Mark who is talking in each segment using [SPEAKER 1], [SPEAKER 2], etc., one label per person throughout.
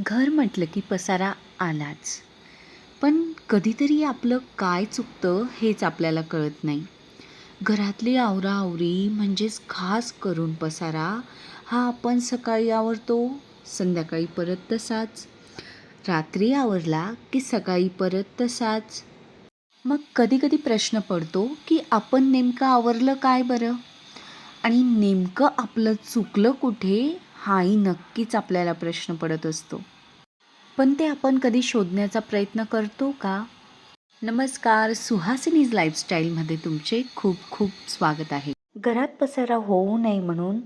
[SPEAKER 1] घर म्हटलं की पसारा आलाच. पण कधीतरी आपलं काय चुकतं हेच आपल्याला कळत नाही. घरातली आवराआवरी म्हणजेच खास करून पसारा हा आपण सकाळी आवरतो संध्याकाळी परत तसाच. रात्री आवरला की सकाळी परत तसाच. मग कधीकधी प्रश्न पडतो की आपण नेमकं आवरलं काय बरं? आणि नेमकं आपलं चुकलं कुठे हाही नक्कीच आपल्याला प्रश्न पडत असतो. पण ते आपण कधी शोधण्याचा प्रयत्न करतो का? नमस्कार सुहासिनीज लाईफस्टाईलमध्ये तुमचे खूप खूप स्वागत आहे. घरात पसारा होऊ नये म्हणून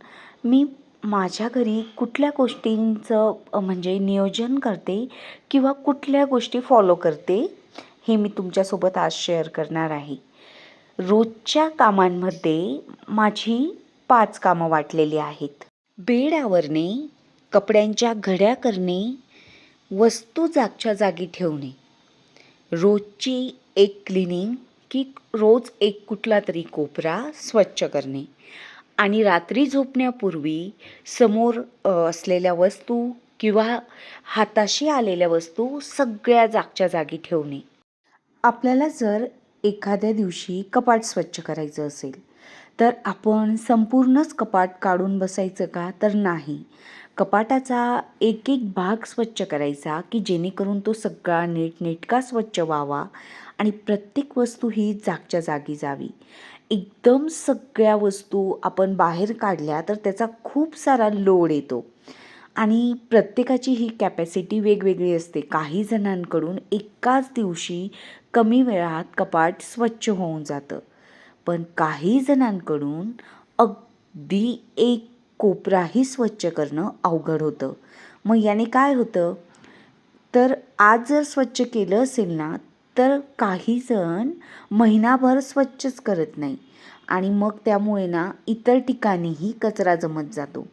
[SPEAKER 1] मी माझ्या घरी कुठल्या गोष्टींचं म्हणजे नियोजन करते किंवा कुठल्या गोष्टी फॉलो करते हे मी तुमच्यासोबत आज शेअर करणार आहे. रोजच्या कामांमध्ये माझी पाच कामं वाटलेली आहेत. बेड आवरणे कपड्यांच्या घड्या करणे वस्तू जागच्या जागी ठेवणे. रोजची एक क्लिनिंग की रोज एक कुठला तरी कोपरा स्वच्छ करणे. आणि रात्री झोपण्यापूर्वी समोर असलेल्या वस्तू किंवा हाताशी आलेल्या वस्तू सगळ्या जागच्या जागी ठेवणे. आपल्याला जर एखाद्या दिवशी कपाट स्वच्छ करायचं असेल तर आपण संपूर्णच कपाट काढून बसायचं का? तर नाही. कपाटाचा एक एक भाग स्वच्छ करायचा की जेणेकरून तो सगळा नीटनेटका स्वच्छ व्हावा आणि प्रत्येक वस्तू ही जागच्या जागी जावी. एकदम सगळ्या वस्तू आपण बाहेर काढल्या तर त्याचा खूप सारा लोड येतो. आणि प्रत्येकाची ही कॅपॅसिटी वेगवेगळी असते. काही जणांकडून एकाच दिवशी कमी वेळात कपाट स्वच्छ होऊन जातं. पण काही जणांकडून अगदी एक कोपराही स्वच्छ करणं अवघड होतं. मग याने काय होतं? तर आज जर स्वच्छ केलं असेल ना तर काही जण महिनाभर स्वच्छच करत नाही. आणि मग त्यामुळे ना इतर ठिकाणीही कचरा जमत जातो.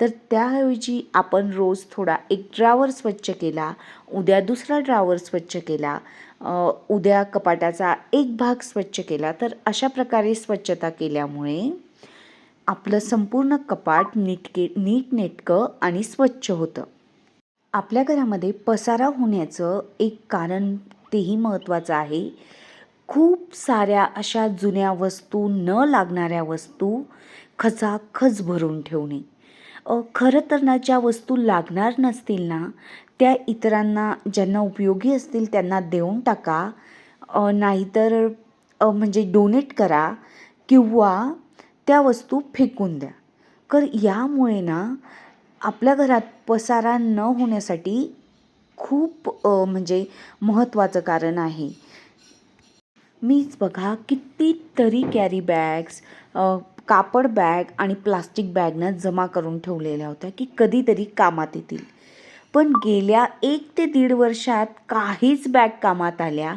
[SPEAKER 1] तर त्याऐवजी आपण रोज थोडा एक ड्रावर स्वच्छ केला उद्या दुसरा ड्रावर स्वच्छ केला उद्या कपाटाचा एक भाग स्वच्छ केला तर अशा प्रकारे स्वच्छता केल्यामुळे आपलं संपूर्ण कपाट नीटके नीटनेटकं आणि स्वच्छ होतं. आपल्या घरामध्ये पसारा होण्याचं एक कारण तेही महत्त्वाचं आहे. खूप साऱ्या अशा जुन्या वस्तू न लागणाऱ्या वस्तू खचाखच भरून ठेवणे. खरं तर ना ज्या वस्तू लागणार नसतील ना त्या इतरांना ज्यांना उपयोगी असतील त्यांना देऊन टाका. नाहीतर म्हणजे डोनेट करा किंवा त्या वस्तू फेकून द्या. तर यामुळे ना आपल्या घरात पसारा न होण्यासाठी खूप म्हणजे महत्त्वाचं कारण आहे. मीच बघा कितीतरी कॅरी बॅग्स कापड बॅग आणि प्लास्टिक बॅगनं जमा करून ठेवलेल्या होत्या की कधीतरी कामात येतील. पण गेल्या एक ते दीड वर्षात काहीच बॅग कामात आल्या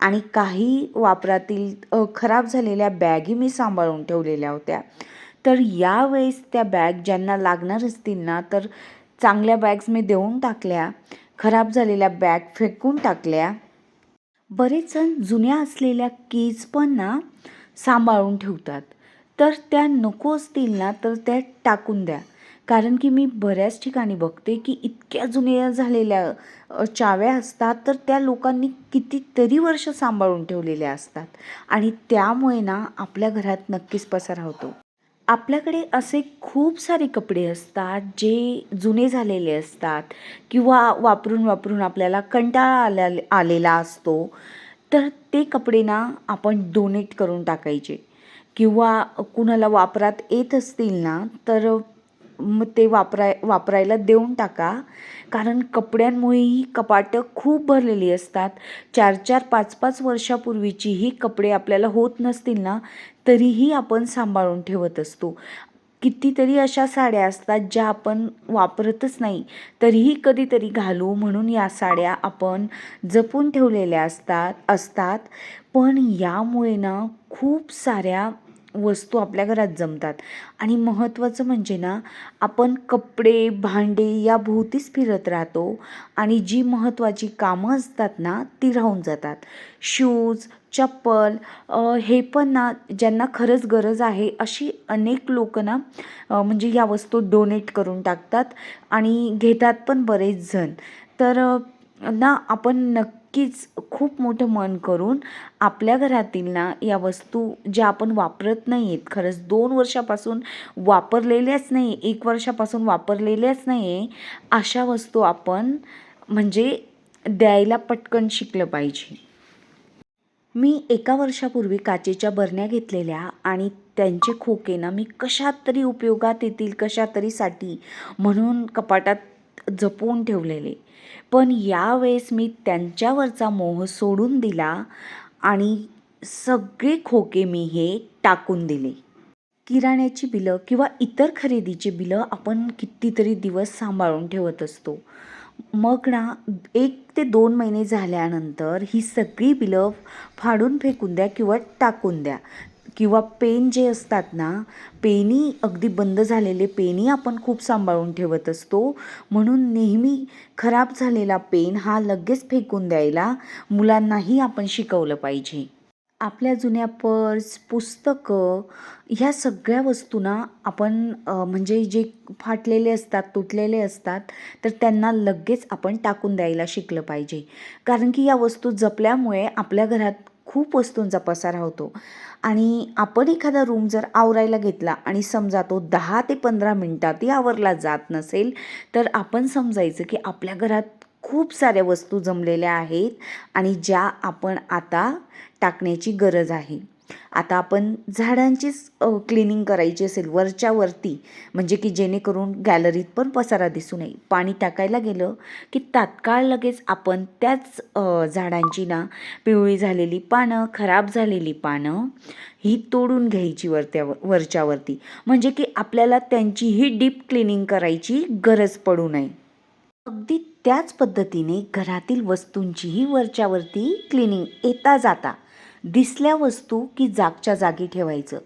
[SPEAKER 1] आणि काही वापरातील खराब झालेल्या बॅगी मी सांभाळून ठेवलेल्या होत्या. तर यावेळेस त्या बॅग ज्यांना लागणार असतील ना तर चांगल्या बॅग्स मी देऊन टाकल्या खराब झालेल्या बॅग फेकून टाकल्या. बरेच जण जुन्या असलेल्या कीज पण ना सांभाळून ठेवतात. तर त्या नको असतील ना तर त्या टाकून द्या. कारण की मी बऱ्याच ठिकाणी बघते की इतक्या जुन्या झालेल्या चाव्या असतात तर त्या लोकांनी कितीतरी वर्ष सांभाळून ठेवलेल्या असतात. आणि त्यामुळे ना आपल्या घरात नक्कीच पसारा होतो. आपल्याकडे असे खूप सारे कपडे असतात जे जुने झालेले असतात किंवा वापरून वापरून आपल्याला कंटाळा आल्या आलेला असतो. तर ते कपडे ना आपण डोनेट करून टाकायचे. किंवा कुणाला वापरात येत असतील ना तर मग ते वापराय वापरायला देऊन टाका. कारण कपड्यांमुळेही कपाटं खूप भरलेली असतात. चार चार पाच पाच वर्षापूर्वीची ही कपडे आपल्याला होत नसतील ना तरीही आपण सांभाळून ठेवत असतो. कितीतरी अशा साड्या असतात ज्या आपण वापरतच नाही. तरीही कधीतरी घालू म्हणून या साड्या आपण जपून ठेवलेल्या असतात असतात. पण यामुळे ना खूप साऱ्या वस्तू आपल्या घरात जमतात. आणि महत्त्वाचं म्हणजे ना आपण कपडे भांडे या भोवतीच फिरत राहतो आणि जी महत्त्वाची कामं असतात ना ती राहून जातात. शूज चप्पल हे पण ना ज्यांना खरंच गरज आहे अशी अनेक लोक ना म्हणजे या वस्तू डोनेट करून टाकतात आणि घेतात पण बरेच जण. तर ना आपण नक्कीच खूप मोठं मन करून आपल्या घरातील ना या वस्तू ज्या आपण वापरत नाही आहेत खरंच दोन वर्षापासून वापरलेल्याच नाही एक वर्षापासून वापरलेल्याच नाही आहे अशा वस्तू आपण म्हणजे द्यायला पटकन शिकलं पाहिजे. मी एका वर्षापूर्वी काचेच्या बरण्या घेतलेल्या आणि त्यांचे खोके ना मी कशात तरी उपयोगात येतील कशा तरीसाठी म्हणून कपाटात जपून ठेवलेले. पण यावेळेस मी त्यांच्यावरचा मोह सोडून दिला आणि सगळे खोके मी हे टाकून दिले. किराण्याची बिलं किंवा इतर खरेदीची बिलं आपण कितीतरी दिवस सांभाळून ठेवत असतो. मग ना एक ते दोन महिने झाल्यानंतर ही सगळी बिलं फाडून फेकून द्या किंवा टाकून द्या. किंवा पेन जे असतात ना पेनी अगदी बंद झालेले पेनही आपण खूप सांभाळून ठेवत असतो. म्हणून नेहमी खराब झालेला पेन हा लगेच फेकून द्यायला मुलांनाही आपण शिकवलं पाहिजे. आपल्या जुन्या पर्स पुस्तकं ह्या सगळ्या वस्तूंना आपण म्हणजे जे फाटलेले असतात तुटलेले असतात तर त्यांना लगेच आपण टाकून द्यायला शिकलं पाहिजे. कारण की या वस्तू जपल्यामुळे आपल्या घरात खूप वस्तूंचा पसारा होतो. आणि आपण एखादा रूम जर आवरायला घेतला आणि समजा तो दहा ते पंधरा मिनटातही आवरला जात नसेल तर आपण समजायचं की आपल्या घरात खूप साऱ्या वस्तू जमलेल्या आहेत आणि ज्या आपण आता टाकण्याची गरज आहे. आता आपण झाडांचीच क्लिनिंग करायची असेल वरच्या वरती म्हणजे की जेणेकरून गॅलरीत पण पसारा दिसू नये. पाणी टाकायला गेलं की तात्काळ लगेच आपण त्याच झाडांची ना पिवळी झालेली पानं खराब झालेली पानं ही तोडून घ्यायची वरत्या वरच्यावरती म्हणजे की आपल्याला त्यांचीही डीप क्लिनिंग करायची गरज पडू नये. अगदी त्याच पद्धतीने घरातील वस्तूंचीही वरच्यावरती क्लिनिंग येता जाता. दिसल्या वस्तू की जागच्या जागी ठेवायचं.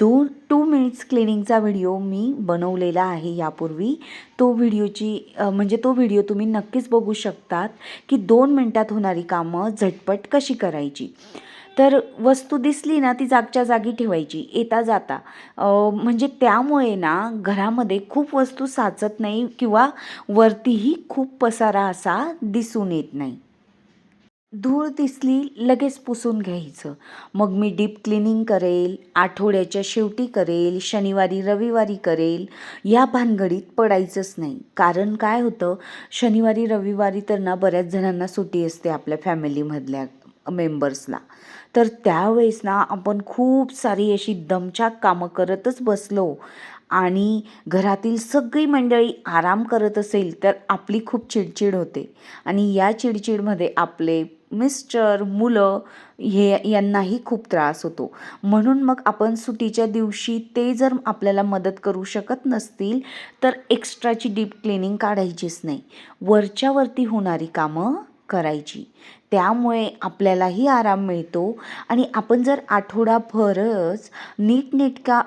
[SPEAKER 1] दोन टू मिनिट्स क्लिनिंगचा व्हिडिओ मी बनवलेला आहे यापूर्वी. तो व्हिडिओची म्हणजे तो व्हिडिओ तुम्ही नक्कीच बघू शकतात की दोन मिनटात होणारी कामं झटपट कशी करायची. तर वस्तू दिसली ना ती जागच्या जागी ठेवायची. येता जाता. म्हणजे त्यामुळे ना घरामध्ये खूप वस्तू साचत नाही किंवा वरतीही खूप पसारा असा दिसून येत नाही. धूळ दिसली लगेच पुसून घ्यायचं. मग मी डीप क्लिनिंग करेल आठवड्याच्या शेवटी करेल शनिवारी रविवारी करेल. या भानगडीत पडायचंच नाही. कारण काय होतं शनिवारी रविवारी तर ना बऱ्याच जणांना सुट्टी असते आपल्या फॅमिलीमधल्या मेंबर्सला तर त्यावेळेस ना आपण खूप सारी अशी दमछाक कामं करतच बसलो. आणि घरातील सगळी मंडळी आराम करत असेल तर आपली खूप चिडचिड होते. आणि या चिडचिडमध्ये आपले मिस्टर मुलं हे यांनाही खूप त्रास होतो. म्हणून मग आपण सुटीच्या दिवशी ते जर आपल्याला मदत करू शकत नसतील तर एक्स्ट्राची डीप क्लिनिंग काढायचीच नाही. वरच्यावरती होणारी कामं करायची. त्यामुळे आपल्यालाही आराम मिळतो आणि आपण जर आठवडाभरच नीटनेटका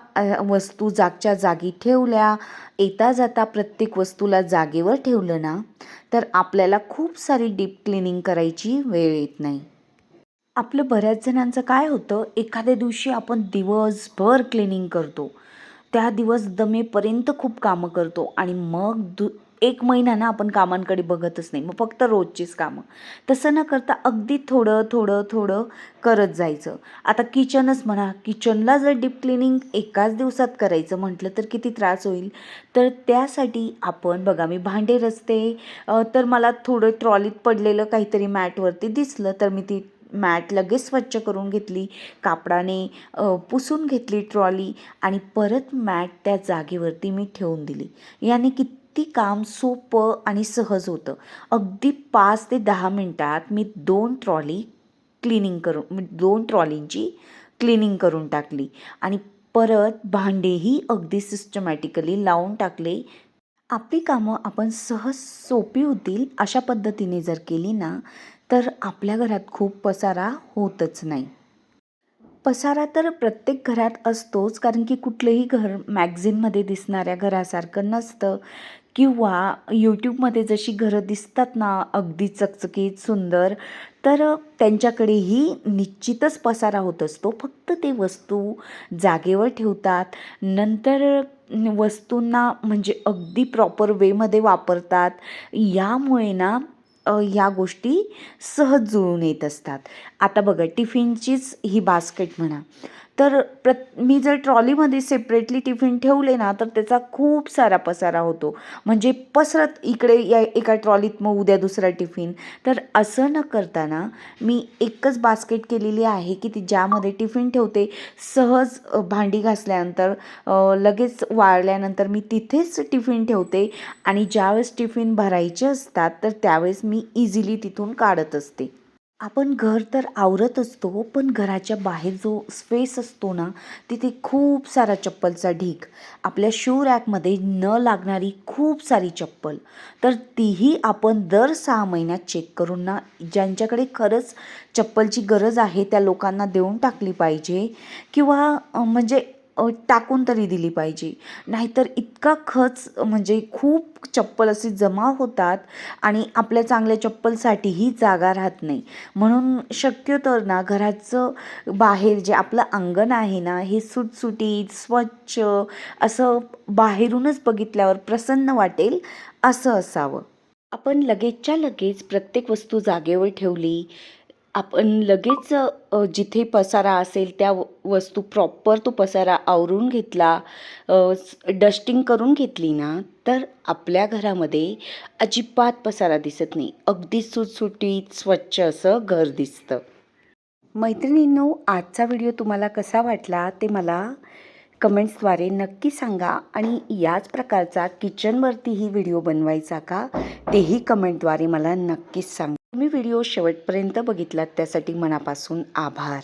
[SPEAKER 1] वस्तू जागच्या जागी ठेवल्या येता जाता प्रत्येक वस्तूला जागेवर ठेवलं ना तर आपल्याला खूप सारी डीप क्लिनिंग करायची वेळ येत नाही. आपलं बऱ्याच जणांचं काय होतं एखाद्या दिवशी आपण दिवसभर क्लिनिंग करतो. त्या दिवस दमेपर्यंत खूप कामं करतो आणि मग दु एक महिना ना आपण कामांकडे बघतच नाही. मग फक्त रोजचीच कामं. तसं न करता अगदी थोडं थोडं थोडं करत जायचं. आता किचनच म्हणा किचनला जर डीप क्लिनिंग एकाच दिवसात करायचं म्हटलं तर किती त्रास होईल? तर त्यासाठी आपण बघा मी भांडे रचते तर मला थोडं ट्रॉलीत पडलेलं काहीतरी मॅटवरती दिसलं तर मी ती मॅट लगेच स्वच्छ करून घेतली कापडाने पुसून घेतली ट्रॉली आणि परत मॅट त्या जागेवरती मी ठेवून दिली. याने किती किती काम सोपं आणि सहज होतं. अगदी पाच ते दहा मिनटात मी दोन ट्रॉली क्लिनिंग करून दोन ट्रॉलींची क्लिनिंग करून टाकली. आणि परत भांडेही अगदी सिस्टमॅटिकली लावून टाकले. आपली कामं आपण सहज सोपी होतील अशा पद्धतीने जर केली ना तर आपल्या घरात खूप पसारा होतच नाही. पसारा तर प्रत्येक घरात असतोच कारण की कुठलंही घर मॅगझिनमध्ये दिसणाऱ्या घरासारखं नसतं. किंवा यूट्यूबमध्ये जशी घरं दिसतात ना अगदी चकचकीत सुंदर तर त्यांच्याकडेही निश्चितच पसारा होत असतो. फक्त ते वस्तू जागेवर ठेवतात नंतर वस्तूंना म्हणजे अगदी प्रॉपर वेमध्ये वापरतात यामुळे ना या गोष्टी सहज जुळून येत असतात. आता बघा टिफिनचीच ही बास्केट म्हणा. तर प्रत मी जर ट्रॉलीमध्ये सेपरेटली टिफिन ठेवले ना तर त्याचा खूप सारा पसारा होतो. म्हणजे पसरत इकडे या एका ट्रॉलीत मग उद्या दुसरा टिफिन तर असं न करताना मी एकच बास्केट केलेली आहे की ती ज्यामध्ये टिफिन ठेवते सहज भांडी घासल्यानंतर लगेच वाळल्यानंतर मी तिथेच टिफिन ठेवते आणि ज्यावेळेस टिफिन भरायचे असतात तर त्यावेळेस मी इझिली तिथून काढत असते. आपण घर तर आवरत असतो पण घराच्या बाहेर जो स्पेस असतो ना तिथे खूप सारा चप्पलचा ढीग. आपल्या शू रॅकमध्ये न लागणारी खूप सारी चप्पल. तर तीही आपण दर सहा महिन्यात चेक करून ना ज्यांच्याकडे खरंच चप्पलची गरज आहे त्या लोकांना देऊन टाकली पाहिजे. किंवा म्हणजे टाकून तरी दिली पाहिजे. नाहीतर इतका खच म्हणजे खूप चप्पल अशी जमा होतात आणि आपल्या चांगल्या चप्पलसाठीही जागा राहत नाही. म्हणून शक्यतो ना घराचं बाहेर जे आपलं अंगण आहे ना हे सुटसुटीत स्वच्छ असं बाहेरूनच बघितल्यावर प्रसन्न वाटेल असं असावं. आपण लगेचच्या लगेच प्रत्येक वस्तू जागेवर ठेवली आपण लगेच जिथे पसारा असेल त्या व- वस्तू प्रॉपर तो पसारा आवरून घेतला डस्टिंग करून घेतली ना तर आपल्या घरामध्ये अजिबात पसारा दिसत नाही. अगदी सुटसुटीत स्वच्छ असं घर दिसतं. मैत्रिणींनो आजचा व्हिडिओ तुम्हाला कसा वाटला ते मला कमेंट्सद्वारे नक्की सांगा आणि याच प्रकारचा किचनवरतीही व्हिडिओ बनवायचा का तेही कमेंटद्वारे मला नक्कीच सांगा. तुम्ही व्हिडिओ शेवटपर्यंत बघितलात त्यासाठी मनापासून आभार.